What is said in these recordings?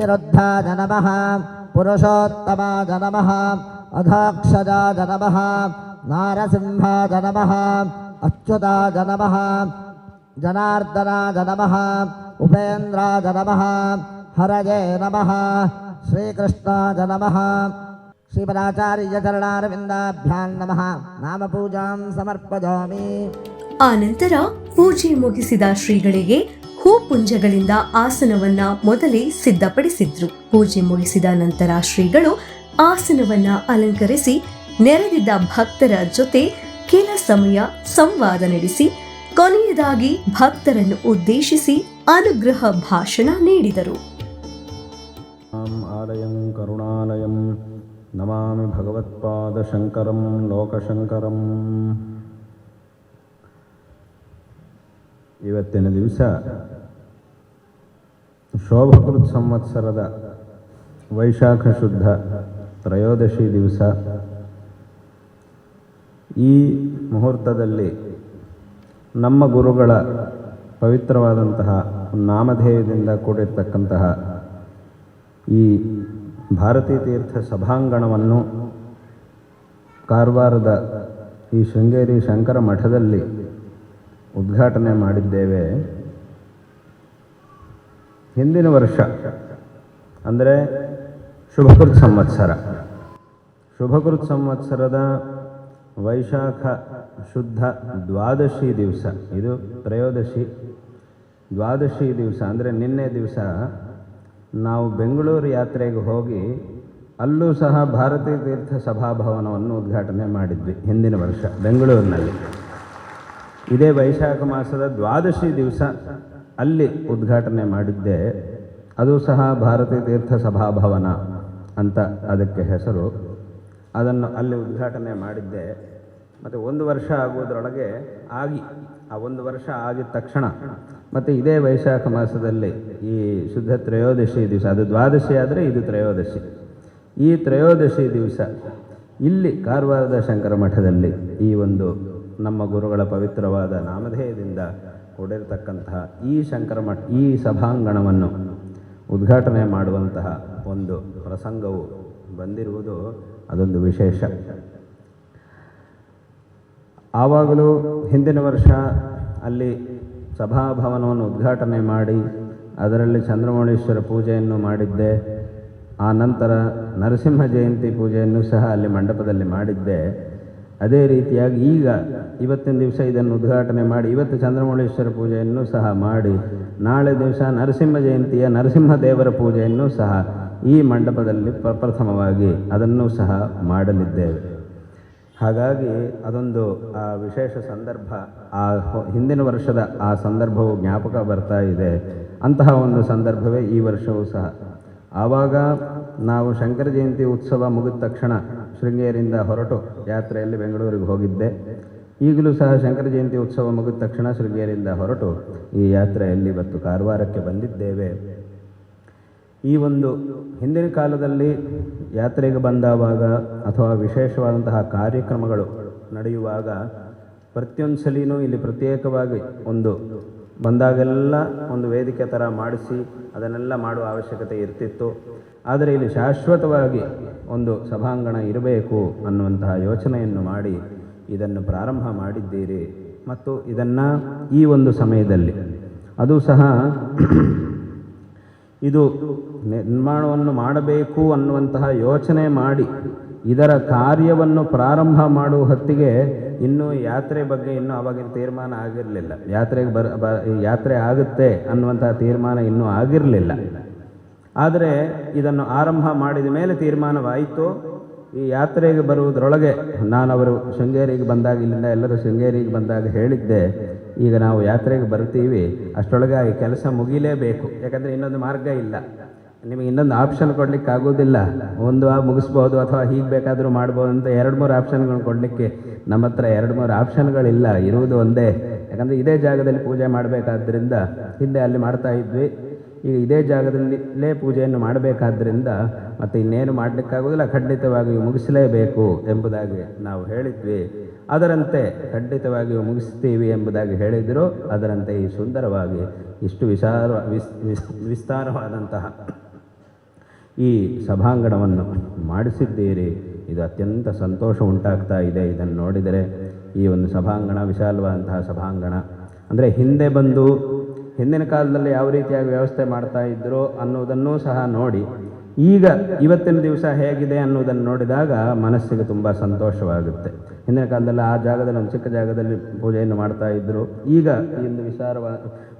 नमः पुरुषोत्तमाय नमः अधाक्षजाय नमः नारसिंहाय नमः अच्युताय नमः जनार्दनाय नमः उपेन्द्राय नमः हरये नमः श्रीकृष्णाय नमः श्रीपदाचार्यचरणारविन्दाभ्यां नमः नामपूजां समर्पयामि ಆ ನಂತರ ಪೂಜೆ ಮುಗಿಸಿದ ಶ್ರೀಗಳಿಗೆ ಹೂಪುಂಜಗಳಿಂದ ಆಸನವನ್ನ ಮೊದಲೇ ಸಿದ್ಧಪಡಿಸಿದ್ರು. ಪೂಜೆ ಮುಗಿಸಿದ ನಂತರ ಶ್ರೀಗಳು ಆಸನವನ್ನ ಅಲಂಕರಿಸಿ, ನೆರೆದಿದ್ದ ಭಕ್ತರ ಜೊತೆ ಕೆಲ ಸಮಯ ಸಂವಾದ ನಡೆಸಿ, ಕೊನೆಯದಾಗಿ ಭಕ್ತರನ್ನು ಉದ್ದೇಶಿಸಿ ಅನುಗ್ರಹ ಭಾಷಣ ನೀಡಿದರು. ಕರುಣಾಲಯಂ, ನಮಾಮಿ ಭಗವತ್ಪಾದ ಶಂಕರಂ, ಲೋಕಶಂಕರಂ. ಇವತ್ತಿನ ದಿವಸ ಶೋಭಕೃತ್ ಸಂವತ್ಸರದ ವೈಶಾಖ ಶುದ್ಧ ತ್ರಯೋದಶಿ ದಿವಸ. ಈ ಮುಹೂರ್ತದಲ್ಲಿ ನಮ್ಮ ಗುರುಗಳ ಪವಿತ್ರವಾದಂತಹ ನಾಮಧೇಯದಿಂದ ಕೂಡಿರ್ತಕ್ಕಂತಹ ಈ ಭಾರತೀ ತೀರ್ಥ ಸಭಾಂಗಣವನ್ನು ಕಾರವಾರದ ಈ ಶೃಂಗೇರಿ ಶಂಕರ ಮಠದಲ್ಲಿ ಉದ್ಘಾಟನೆ ಮಾಡಿದ್ದೇವೆ. ಹಿಂದಿನ ವರ್ಷ, ಅಂದರೆ ಶುಭಕೃತ್ ಸಂವತ್ಸರ. ಶುಭಕೃತ್ ಸಂವತ್ಸರದ ವೈಶಾಖ ಶುದ್ಧ ದ್ವಾದಶಿ ದಿವಸ. ಇದು ತ್ರಯೋದಶಿ ದ್ವಾದಶಿ ದಿವಸ. ಅಂದರೆ ನಿನ್ನೆ ದಿವಸ ನಾವು ಬೆಂಗಳೂರು ಯಾತ್ರೆಗೆ ಹೋಗಿ ಅಲ್ಲೂ ಸಹ ಭಾರತೀಯ ತೀರ್ಥ ಸಭಾಭವನವನ್ನು ಉದ್ಘಾಟನೆ ಮಾಡಿದ್ವಿ ಹಿಂದಿನ ವರ್ಷ ಬೆಂಗಳೂರಿನಲ್ಲಿ. ಇದೇ ವೈಶಾಖ ಮಾಸದ ದ್ವಾದಶಿ ದಿವಸ. ಅಲ್ಲಿ ಉದ್ಘಾಟನೆ ಮಾಡಿದ್ದೆ. ಅದು ಸಹ ಭಾರತೀಯ ತೀರ್ಥ ಸಭಾಭವನ ಅಂತ ಅದಕ್ಕೆ ಹೆಸರು. ಅದನ್ನು ಅಲ್ಲಿ ಉದ್ಘಾಟನೆ ಮಾಡಿದ್ದೆ. ಮತ್ತು ಒಂದು ವರ್ಷ ಆಗುವುದರೊಳಗೆ ಆಗಿ, ಆ ಒಂದು ವರ್ಷ ಆಗಿದ ತಕ್ಷಣ ಮತ್ತು ಇದೇ ವೈಶಾಖ ಮಾಸದಲ್ಲಿ ಈ ಶುದ್ಧ ತ್ರಯೋದಶಿ ದಿವಸ, ಅದು ದ್ವಾದಶಿ ಆದರೆ ಇದು ತ್ರಯೋದಶಿ. ಈ ತ್ರಯೋದಶಿ ದಿವಸ ಇಲ್ಲಿ ಕಾರವಾರದ ಶಂಕರ ಮಠದಲ್ಲಿ ಈ ಒಂದು ನಮ್ಮ ಗುರುಗಳ ಪವಿತ್ರವಾದ ನಾಮಧೇಯದಿಂದ ಕೂಡಿರತಕ್ಕಂತಹ ಈ ಶಂಕರ ಮಠ ಈ ಸಭಾಂಗಣವನ್ನು ಉದ್ಘಾಟನೆ ಮಾಡುವಂತಹ ಒಂದು ಪ್ರಸಂಗವು ಬಂದಿರುವುದು ಅದೊಂದು ವಿಶೇಷ. ಆವಾಗಲೂ ಹಿಂದಿನ ವರ್ಷ ಅಲ್ಲಿ ಸಭಾಭವನವನ್ನು ಉದ್ಘಾಟನೆ ಮಾಡಿ, ಅದರಲ್ಲಿ ಚಂದ್ರಮೌಳೇಶ್ವರ ಪೂಜೆಯನ್ನು ಮಾಡಿದ್ದೆ. ಆ ನಂತರ ನರಸಿಂಹ ಜಯಂತಿ ಪೂಜೆಯನ್ನು ಸಹ ಅಲ್ಲಿ ಮಂಟಪದಲ್ಲಿ ಮಾಡಿದ್ದೆ. ಅದೇ ರೀತಿಯಾಗಿ ಈಗ ಇವತ್ತಿನ ದಿವಸ ಇದನ್ನು ಉದ್ಘಾಟನೆ ಮಾಡಿ, ಇವತ್ತು ಚಂದ್ರಮೌಳೇಶ್ವರ ಪೂಜೆಯನ್ನು ಸಹ ಮಾಡಿ, ನಾಳೆ ದಿವಸ ನರಸಿಂಹ ಜಯಂತಿಯ ನರಸಿಂಹ ದೇವರ ಪೂಜೆಯನ್ನು ಸಹ ಈ ಮಂಟಪದಲ್ಲಿ ಪ್ರಪ್ರಥಮವಾಗಿ ಅದನ್ನು ಸಹ ಮಾಡಲಿದ್ದೇವೆ. ಹಾಗಾಗಿ ಅದೊಂದು, ಆ ವಿಶೇಷ ಸಂದರ್ಭ, ಆ ಹಿಂದಿನ ವರ್ಷದ ಆ ಸಂದರ್ಭವು ಜ್ಞಾಪಕ ಬರ್ತಾ ಇದೆ. ಅಂತಹ ಒಂದು ಸಂದರ್ಭವೇ ಈ ವರ್ಷವೂ ಸಹ. ಆವಾಗ ನಾವು ಶಂಕರ ಜಯಂತಿ ಉತ್ಸವ ಮುಗಿದ ತಕ್ಷಣ ಶೃಂಗೇರಿಯಿಂದ ಹೊರಟು ಯಾತ್ರೆಯಲ್ಲಿ ಬೆಂಗಳೂರಿಗೆ ಹೋಗಿದ್ದೆ. ಈಗಲೂ ಸಹ ಶಂಕರ ಜಯಂತಿ ಉತ್ಸವ ಮುಗಿದ ತಕ್ಷಣ ಶೃಂಗೇರಿಯಿಂದ ಹೊರಟು ಈ ಯಾತ್ರೆಯಲ್ಲಿ ಇವತ್ತು ಕಾರವಾರಕ್ಕೆ ಬಂದಿದ್ದೇವೆ. ಈ ಒಂದು ಹಿಂದಿನ ಕಾಲದಲ್ಲಿ ಯಾತ್ರೆಗೆ ಬಂದಾವಾಗ ಅಥವಾ ವಿಶೇಷವಾದಂತಹ ಕಾರ್ಯಕ್ರಮಗಳು ನಡೆಯುವಾಗ ಪ್ರತಿಯೊಂದು ಸಲೀನೂ ಇಲ್ಲಿ ಪ್ರತ್ಯೇಕವಾಗಿ ಒಂದು ಬಂದಾಗೆಲ್ಲ ಒಂದು ವೇದಿಕೆ ಥರ ಮಾಡಿಸಿ ಅದನ್ನೆಲ್ಲ ಮಾಡುವ ಅವಶ್ಯಕತೆ ಇರ್ತಿತ್ತು. ಆದರೆ ಇಲ್ಲಿ ಶಾಶ್ವತವಾಗಿ ಒಂದು ಸಭಾಂಗಣ ಇರಬೇಕು ಅನ್ನುವಂತಹ ಯೋಚನೆಯನ್ನು ಮಾಡಿ ಇದನ್ನು ಪ್ರಾರಂಭ ಮಾಡಿದ್ದೀರಿ. ಮತ್ತು ಇದನ್ನು ಈ ಒಂದು ಸಮಯದಲ್ಲಿ ಅದು ಸಹ ಇದು ನಿರ್ಮಾಣವನ್ನು ಮಾಡಬೇಕು ಅನ್ನುವಂತಹ ಯೋಚನೆ ಮಾಡಿ ಇದರ ಕಾರ್ಯವನ್ನು ಪ್ರಾರಂಭ ಮಾಡುವ ಹೊತ್ತಿಗೆ ಇನ್ನೂ ಯಾತ್ರೆ ಬಗ್ಗೆ ಇನ್ನೂ ಆವಾಗಿನ ತೀರ್ಮಾನ ಆಗಿರಲಿಲ್ಲ. ಯಾತ್ರೆಗೆ ಬರ ಯಾತ್ರೆ ಆಗುತ್ತೆ ಅನ್ನುವಂತಹ ತೀರ್ಮಾನ ಇನ್ನೂ ಆಗಿರಲಿಲ್ಲ. ಆದರೆ ಇದನ್ನು ಆರಂಭ ಮಾಡಿದ ಮೇಲೆ ತೀರ್ಮಾನವಾಯಿತು. ಈ ಯಾತ್ರೆಗೆ ಬರುವುದರೊಳಗೆ ನಾನು ಅವರು ಶೃಂಗೇರಿಗೆ ಬಂದಾಗ, ಇಲ್ಲಿಂದ ಎಲ್ಲರೂ ಶೃಂಗೇರಿಗೆ ಬಂದಾಗ ಹೇಳಿದ್ದೆ, ಈಗ ನಾವು ಯಾತ್ರೆಗೆ ಬರ್ತೀವಿ ಅಷ್ಟರೊಳಗೆ ಈ ಕೆಲಸ ಮುಗಿಲೇಬೇಕು. ಯಾಕಂದರೆ ಇನ್ನೊಂದು ಮಾರ್ಗ ಇಲ್ಲ. ನಿಮಗೆ ಇನ್ನೊಂದು ಆಪ್ಷನ್ ಕೊಡಲಿಕ್ಕೆ ಆಗೋದಿಲ್ಲ ಒಂದು ಮುಗಿಸ್ಬೋದು ಅಥವಾ ಹೀಗೆ ಬೇಕಾದರೂ ಮಾಡ್ಬೋದು ಅಂತ ಎರಡು ಮೂರು ಆಪ್ಷನ್ಗಳನ್ನ ಕೊಡಲಿಕ್ಕೆ ನಮ್ಮ ಹತ್ರ ಎರಡು ಮೂರು ಆಪ್ಷನ್ಗಳಿಲ್ಲ ಇರುವುದು ಒಂದೇ. ಯಾಕಂದರೆ ಇದೇ ಜಾಗದಲ್ಲಿ ಪೂಜೆ ಮಾಡಬೇಕಾದ್ರಿಂದ ಹಿಂದೆ ಅಲ್ಲಿ ಮಾಡ್ತಾ ಇದ್ವಿ. ಈಗ ಇದೇ ಜಾಗದಲ್ಲಿಲೇ ಪೂಜೆಯನ್ನು ಮಾಡಬೇಕಾದ್ದರಿಂದ ಮತ್ತು ಇನ್ನೇನು ಮಾಡಲಿಕ್ಕಾಗೋದಿಲ್ಲ ಖಂಡಿತವಾಗಿಯೂ ಮುಗಿಸಲೇಬೇಕು ಎಂಬುದಾಗಿ ನಾವು ಹೇಳಿದ್ವಿ. ಅದರಂತೆ ಖಂಡಿತವಾಗಿಯೂ ಮುಗಿಸ್ತೀವಿ ಎಂಬುದಾಗಿ ಹೇಳಿದರು. ಅದರಂತೆ ಈ ಸುಂದರವಾಗಿ, ಇಷ್ಟು ವಿಶಾಲ ವಿಸ್, ವಿಸ್ತಾರವಾದಂತಹ ಈ ಸಭಾಂಗಣವನ್ನು ಮಾಡಿಸಿದ್ದೀರಿ. ಇದು ಅತ್ಯಂತ ಸಂತೋಷ ಉಂಟಾಗ್ತಾ ಇದೆ ಇದನ್ನು ನೋಡಿದರೆ. ಈ ಒಂದು ಸಭಾಂಗಣ, ವಿಶಾಲವಾದಂತಹ ಸಭಾಂಗಣ. ಅಂದರೆ ಹಿಂದೆ ಬಂದು ಹಿಂದಿನ ಕಾಲದಲ್ಲಿ ಯಾವ ರೀತಿಯಾಗಿ ವ್ಯವಸ್ಥೆ ಮಾಡ್ತಾ ಇದ್ರು ಅನ್ನೋದನ್ನೂ ಸಹ ನೋಡಿ. ಈಗ ಇವತ್ತಿನ ದಿವಸ ಹೇಗಿದೆ ಅನ್ನೋದನ್ನು ನೋಡಿದಾಗ ಮನಸ್ಸಿಗೆ ತುಂಬ ಸಂತೋಷವಾಗುತ್ತೆ. ಹಿಂದಿನ ಕಾಲದಲ್ಲಿ ಆ ಜಾಗದಲ್ಲಿ ಒಂದು ಚಿಕ್ಕ ಜಾಗದಲ್ಲಿ ಪೂಜೆಯನ್ನು ಮಾಡ್ತಾ ಇದ್ದರು ಈಗ ಈ ಒಂದು ವಿಸ್ತಾರವಾ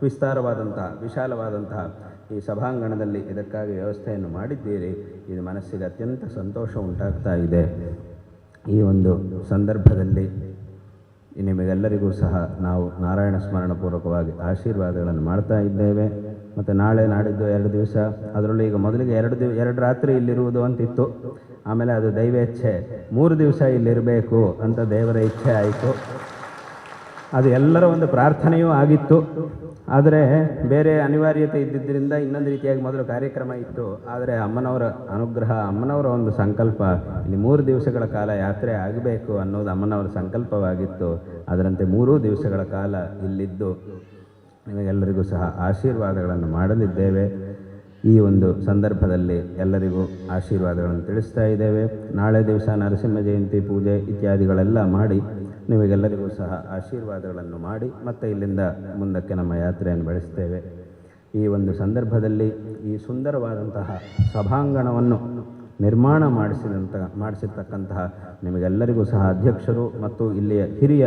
ವಿಸ್ತಾರವಾದಂತಹ, ವಿಶಾಲವಾದಂತಹ ಈ ಸಭಾಂಗಣದಲ್ಲಿ ಇದಕ್ಕಾಗಿ ವ್ಯವಸ್ಥೆಯನ್ನು ಮಾಡಿದ್ದೀರಿ. ಇದು ಮನಸ್ಸಿಗೆ ಅತ್ಯಂತ ಸಂತೋಷ ಉಂಟಾಗ್ತಾ ಇದೆ. ಈ ಒಂದು ಸಂದರ್ಭದಲ್ಲಿ ನಿಮಗೆಲ್ಲರಿಗೂ ಸಹ ನಾವು ನಾರಾಯಣ ಸ್ಮರಣ ಪೂರ್ವಕವಾಗಿ ಆಶೀರ್ವಾದಗಳನ್ನು ಮಾಡ್ತಾ ಇದ್ದೇವೆ. ಮತ್ತು ನಾಳೆ ನಾಡಿದ್ದು ಎರಡು ದಿವಸ, ಅದರಲ್ಲೂ ಈಗ ಮೊದಲಿಗೆ ಎರಡು ದಿವ, ಎರಡು ರಾತ್ರಿ ಇಲ್ಲಿರುವುದು ಅಂತಿತ್ತು. ಆಮೇಲೆ ಅದು ದೈವೇಚ್ಛೆ ಮೂರು ದಿವಸ ಇಲ್ಲಿರಬೇಕು ಅಂತ ದೇವರ ಇಚ್ಛೆ ಆಯಿತು. ಅದು ಎಲ್ಲರ ಒಂದು ಪ್ರಾರ್ಥನೆಯೂ ಆಗಿತ್ತು. ಆದರೆ ಬೇರೆ ಅನಿವಾರ್ಯತೆ ಇದ್ದಿದ್ದರಿಂದ ಇನ್ನೊಂದು ರೀತಿಯಾಗಿ ಮೊದಲು ಕಾರ್ಯಕ್ರಮ ಇತ್ತು. ಆದರೆ ಅಮ್ಮನವರ ಅನುಗ್ರಹ, ಅಮ್ಮನವರ ಒಂದು ಸಂಕಲ್ಪ ಇಲ್ಲಿ ಮೂರು ದಿವಸಗಳ ಕಾಲ ಯಾತ್ರೆ ಆಗಬೇಕು ಅನ್ನೋದು ಅಮ್ಮನವರ ಸಂಕಲ್ಪವಾಗಿತ್ತು. ಅದರಂತೆ ಮೂರೂ ದಿವಸಗಳ ಕಾಲ ಇಲ್ಲಿದ್ದು. ನಿಮಗೆಲ್ಲರಿಗೂ ಸಹ ಆಶೀರ್ವಾದಗಳನ್ನು ಮಾಡಲಿದ್ದೇವೆ. ಈ ಒಂದು ಸಂದರ್ಭದಲ್ಲಿ ಎಲ್ಲರಿಗೂ ಆಶೀರ್ವಾದಗಳನ್ನು ತಿಳಿಸ್ತಾ ಇದ್ದೇವೆ. ನಾಳೆ ದಿವಸ ನರಸಿಂಹ ಜಯಂತಿ ಪೂಜೆ ಇತ್ಯಾದಿಗಳೆಲ್ಲ ಮಾಡಿ ನಿಮಗೆಲ್ಲರಿಗೂ ಸಹ ಆಶೀರ್ವಾದಗಳನ್ನು ಮಾಡಿ ಮತ್ತೆ ಇಲ್ಲಿಂದ ಮುಂದಕ್ಕೆ ನಮ್ಮ ಯಾತ್ರೆಯನ್ನು ಬೆಳೆಸ್ತೇವೆ. ಈ ಒಂದು ಸಂದರ್ಭದಲ್ಲಿ ಈ ಸುಂದರವಾದಂತಹ ಸಭಾಂಗಣವನ್ನು ನಿರ್ಮಾಣ ಮಾಡಿಸಿದಂಥ ಮಾಡಿಸಿರ್ತಕ್ಕಂತಹ ನಿಮಗೆಲ್ಲರಿಗೂ ಸಹ ಅಧ್ಯಕ್ಷರು ಮತ್ತು ಇಲ್ಲಿಯ ಹಿರಿಯ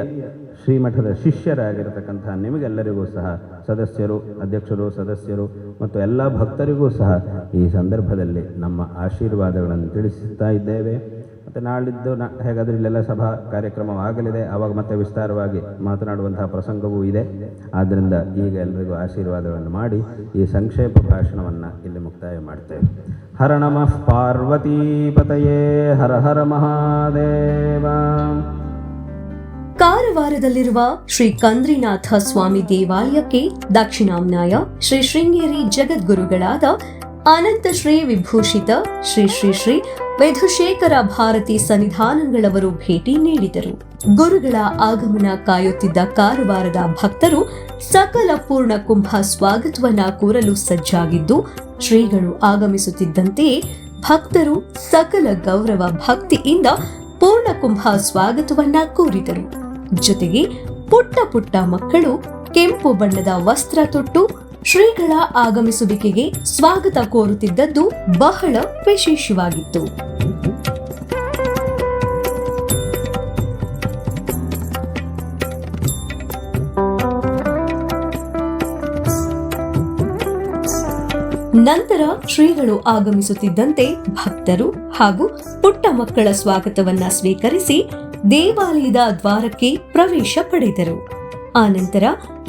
ಶ್ರೀಮಠದ ಶಿಷ್ಯರಾಗಿರತಕ್ಕಂತಹ ನಿಮಗೆಲ್ಲರಿಗೂ ಸಹ ಸದಸ್ಯರು, ಅಧ್ಯಕ್ಷರು, ಸದಸ್ಯರು ಮತ್ತು ಎಲ್ಲ ಭಕ್ತರಿಗೂ ಸಹ ಈ ಸಂದರ್ಭದಲ್ಲಿ ನಮ್ಮ ಆಶೀರ್ವಾದಗಳನ್ನು ತಿಳಿಸುತ್ತಾ ಇದ್ದೇವೆ. ಮತ್ತು ನಾಳಿದ್ದು ನ, ಹೇಗಾದರೂ ಇಲ್ಲೆಲ್ಲ ಸಭಾ ಕಾರ್ಯಕ್ರಮವಾಗಲಿದೆ. ಆವಾಗ ಮತ್ತೆ ವಿಸ್ತಾರವಾಗಿ ಮಾತನಾಡುವಂತಹ ಪ್ರಸಂಗವೂ ಇದೆ. ಆದ್ದರಿಂದ ಈಗ ಎಲ್ಲರಿಗೂ ಆಶೀರ್ವಾದಗಳನ್ನು ಮಾಡಿ ಈ ಸಂಕ್ಷೇಪ ಭಾಷಣವನ್ನು ಇಲ್ಲಿ ಮುಕ್ತಾಯ ಮಾಡ್ತೇವೆ. ಹರ ನಮಃ ಪಾರ್ವತೀಪತಯೇ ಹರ ಹರ ಮಹಾದೇವ. ಕಾರವಾರದಲ್ಲಿರುವ ಶ್ರೀ ಕಂದ್ರಿನಾಥ ಸ್ವಾಮಿ ದೇವಾಲಯಕ್ಕೆ ದಕ್ಷಿಣಾಮ್ನಾಯ ಶ್ರೀ ಶೃಂಗೇರಿ ಜಗದ್ಗುರುಗಳಾದ ಅನಂತ ಶ್ರೀ ವಿಭೂಷಿತ ಶ್ರೀ ಶ್ರೀ ಶ್ರೀ ವೇಧುಶೇಖರ ಭಾರತಿ ಸನ್ನಿಧಾನಗಳವರು ಭೇಟಿ ನೀಡಿದರು. ಗುರುಗಳ ಆಗಮನ ಕಾಯುತ್ತಿದ್ದ ಕಾರವಾರದ ಭಕ್ತರು ಸಕಲ ಪೂರ್ಣ ಕುಂಭ ಸ್ವಾಗತವನ್ನ ಕೋರಲು ಸಜ್ಜಾಗಿದ್ದು, ಶ್ರೀಗಳು ಆಗಮಿಸುತ್ತಿದ್ದಂತೆಯೇ ಭಕ್ತರು ಸಕಲ ಗೌರವ ಭಕ್ತಿಯಿಂದ ಪೂರ್ಣ ಕುಂಭ ಸ್ವಾಗತವನ್ನ ಕೋರಿದರು. ಜೊತೆಗೆ ಪುಟ್ಟ ಪುಟ್ಟ ಮಕ್ಕಳು ಕೆಂಪು ಬಣ್ಣದ ವಸ್ತ್ರ ತೊಟ್ಟು ಶ್ರೀಗಳ ಆಗಮಿಸುವಿಕೆಗೆ ಸ್ವಾಗತ ಕೋರುತ್ತಿದ್ದದ್ದು ಬಹಳ ವಿಶೇಷವಾಗಿತ್ತು. ನಂತರ ಶ್ರೀಗಳು ಆಗಮಿಸುತ್ತಿದ್ದಂತೆ ಭಕ್ತರು ಹಾಗೂ ಪುಟ್ಟ ಮಕ್ಕಳ ಸ್ವಾಗತವನ್ನ ಸ್ವೀಕರಿಸಿ ದೇವಾಲಯದ ದ್ವಾರಕ್ಕೆ ಪ್ರವೇಶ ಪಡೆದರು. ಆನಂತರ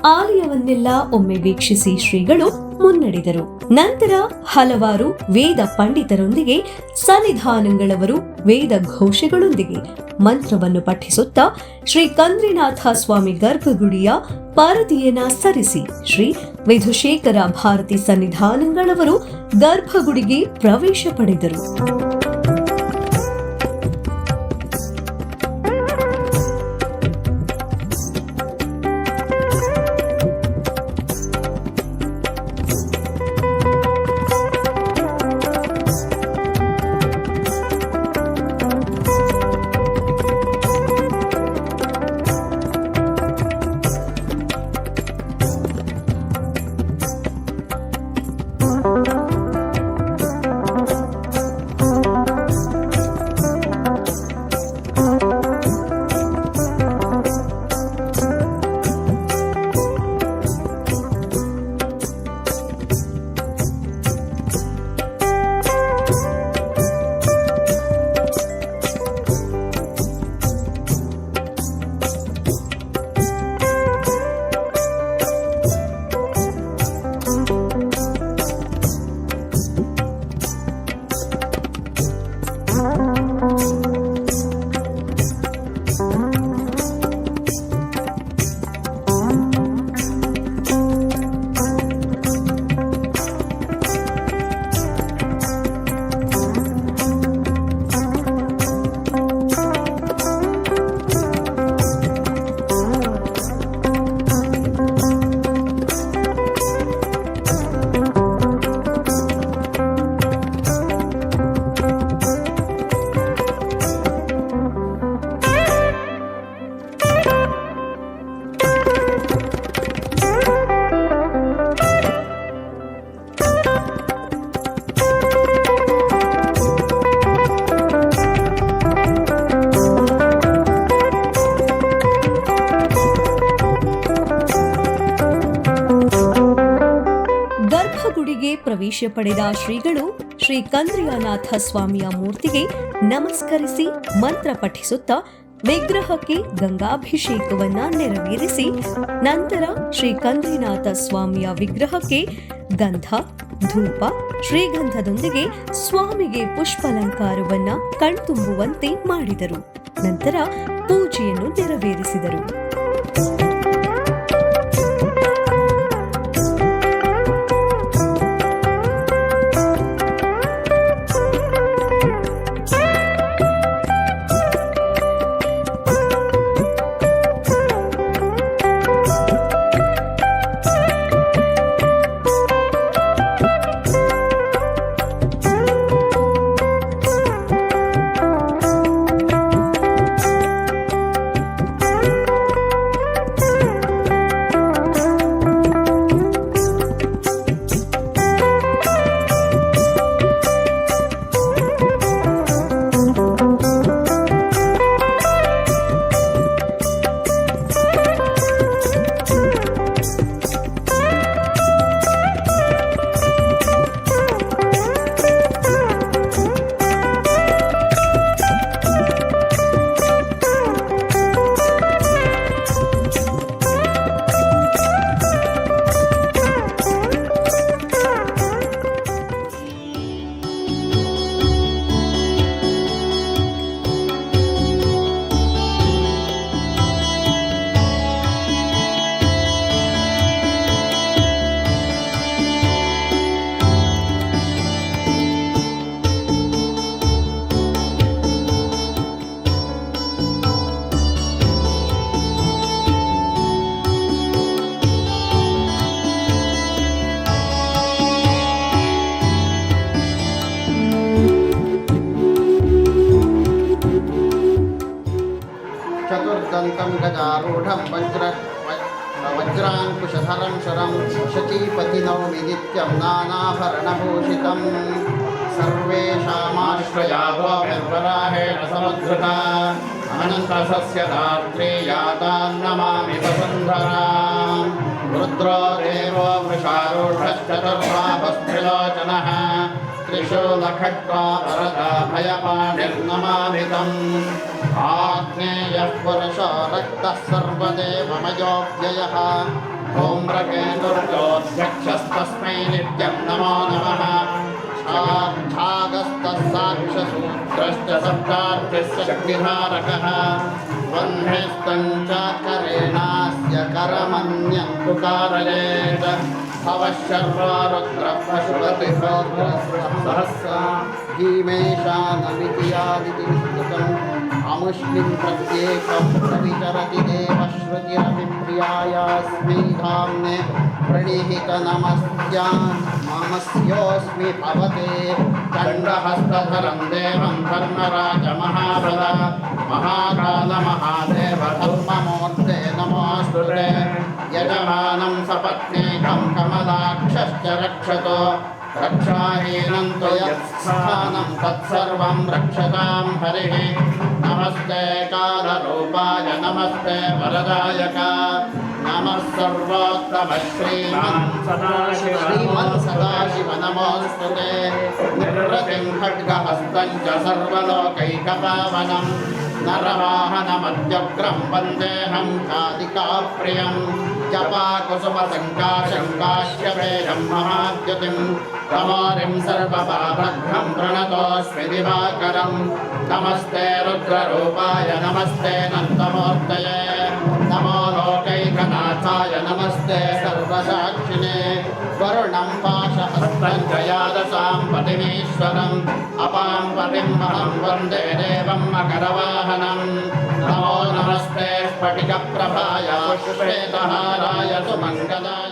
ಆಲಯವನ್ನೆಲ್ಲ ಒಮ್ಮೆ ವೀಕ್ಷಿಸಿ ಶ್ರೀಗಳು ಮುನ್ನಡೆದರು. ನಂತರ ಹಲವಾರು ವೇದ ಪಂಡಿತರೊಂದಿಗೆ ಸನ್ನಿಧಾನಗಳವರು ವೇದ ಘೋಷಗಳೊಂದಿಗೆ ಮಂತ್ರವನ್ನು ಪಠಿಸುತ್ತಾ ಶ್ರೀ ಕಂದ್ರಿನಾಥ ಸ್ವಾಮಿ ಗರ್ಭಗುಡಿಯ ಪರದಿಯನ್ನ ಸರಿಸಿ ಶ್ರೀ ವಿಧುಶೇಖರ ಭಾರತಿ ಸನ್ನಿಧಾನಗಳವರು ಗರ್ಭಗುಡಿಗೆ ಪ್ರವೇಶ ಪಡೆದರು. ಪಡೆದ ಶ್ರೀಗಳು ಶ್ರೀ ಕಂದ್ರಿಯಾನಾಥ ಸ್ವಾಮಿಯ ಮೂರ್ತಿಗೆ ನಮಸ್ಕರಿಸಿ ಮಂತ್ರ ಪಠಿಸುತ್ತಾ ವಿಗ್ರಹಕ್ಕೆ ಗಂಗಾಭಿಷೇಕವನ್ನ ನೆರವೇರಿಸಿ ನಂತರ ಶ್ರೀ ಕಂದ್ರಿನಾಥ ಸ್ವಾಮಿಯ ವಿಗ್ರಹಕ್ಕೆ ಗಂಧ, ಧೂಪ, ಶ್ರೀಗಂಧದೊಂದಿಗೆ ಸ್ವಾಮಿಗೆ ಪುಷ್ಪಾಲಂಕಾರವನ್ನ ಕಣ್ತುಂಬುವಂತೆ ಮಾಡಿದರು. ನಂತರ ಪೂಜೆಯನ್ನು ನೆರವೇರಿಸಿದರು. कमलाङ्कं गदारूढं वज्र वज्राङ्कुशधरं शरं शचीपतिनौमि नित्यं नानाभरणभूषितं सर्वेषामाश्रया रात्रे यातान्नमामि वसुन्धरा। रुद्रो देवो त्रिशूलखट्वाभयपाणिर्नमाभितम् आग्नेयः पुरुषो रक्तः सर्वदेवमयोऽव्ययः धूम्रकेतुर्गोऽध्यक्षस्तस्मै नित्यं नमो नमः। साक्षागस्तः साक्षसूत्रश्च शब्दार्थस्य शक्तिधारकः। वह्निस्तञ्चाकरेणास्य करमन्यं तुकारयेत् सहस्रा भीमेशानमितियादितिस्तुतम् अमुष्मिन् प्रत्येकं प्रविचरति देवश्रुतिरभिप्रियायास्मै धाम्ने प्रणिहितनमस्या ममस्योऽस्मि भवते दण्डहस्तधरं देवं धर्मराजमहाबल महाकालमहादेव धर्ममूर्ते नमोऽस्तु यजमानं सपत्नीकं कमलाक्षश्च रक्षतो। रक्षाहीनं तु यत्स्थानं तत्सर्वं रक्षतां हरिः। नमस्ते कालरूपाय, नमस्ते वरदायक। नमः सर्वोत्तम श्रीमन् सदाशिव ते निवृतिं खड्गहस्तं सर्वलोकैकपावनं। नरवाहनमद्यग्रं जपाकुसुमसङ्काशङ्काश्यपेयं महाद्युतिं तमोरिं सर्वपाभग्नं प्रणतोऽस्मि दिवाकरं नमस्ते रुद्ररूपाय नमस्ते नन्दमूर्तये नमो लोकैकनाथाय नमस्ते सर्वसाक्षिणे वरुणं पाशहस्तं च यादसां पतिमीश्वरम् अपां पतिं महं वन्दे देवं मकरवाहनं नमो नमस्ते स्फटिकप्रभाय श्वेतहाराय सुमङ्गला